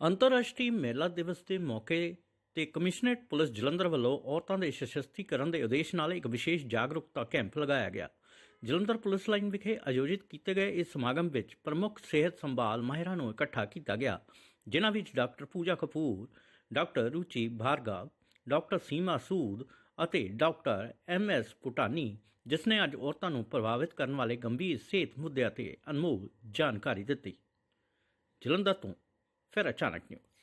ਅੰਤਰਰਾਸ਼ਟਰੀ ਮਹਿਲਾ ਦਿਵਸ ਦੇ ਮੌਕੇ ਤੇ ਕਮਿਸ਼ਨਰੇਟ ਪੁਲਿਸ ਜਲੰਧਰ ਵੱਲੋਂ ਔਰਤਾਂ ਦੇ ਸਸ਼ਕਤੀਕਰਨ ਦੇ ਉਦੇਸ਼ ਨਾਲ ਇੱਕ ਵਿਸ਼ੇਸ਼ ਜਾਗਰੂਕਤਾ ਕੈਂਪ ਲਗਾਇਆ ਗਿਆ। ਜਲੰਧਰ ਪੁਲਿਸ ਲਾਈਨ ਵਿਖੇ ਆਯੋਜਿਤ ਕੀਤੇ ਗਏ ਇਸ ਸਮਾਗਮ ਵਿੱਚ ਪ੍ਰਮੁੱਖ ਸਿਹਤ ਸੰਭਾਲ ਮਾਹਿਰਾਂ ਨੂੰ ਇਕੱਠਾ ਕੀਤਾ ਗਿਆ, ਜਿਨ੍ਹਾਂ ਵਿੱਚ doctor Pooja Kapoor, doctor Ruchi Bhargava doctor Seema Sood ਅਤੇ ਡਾਕਟਰ ਐਮ ਐਸ ਪੁਟਾਨੀ, ਜਿਸ ਨੇ ਅੱਜ ਔਰਤਾਂ ਨੂੰ ਪ੍ਰਭਾਵਿਤ ਕਰਨ ਵਾਲੇ ਗੰਭੀਰ ਸਿਹਤ ਮੁੱਦਿਆਂ ਤੇ ਅਨਮੋਲ ਜਾਣਕਾਰੀ ਦਿੱਤੀ। ਜਲੰਧਰ ਤੋਂ Fera Csának News.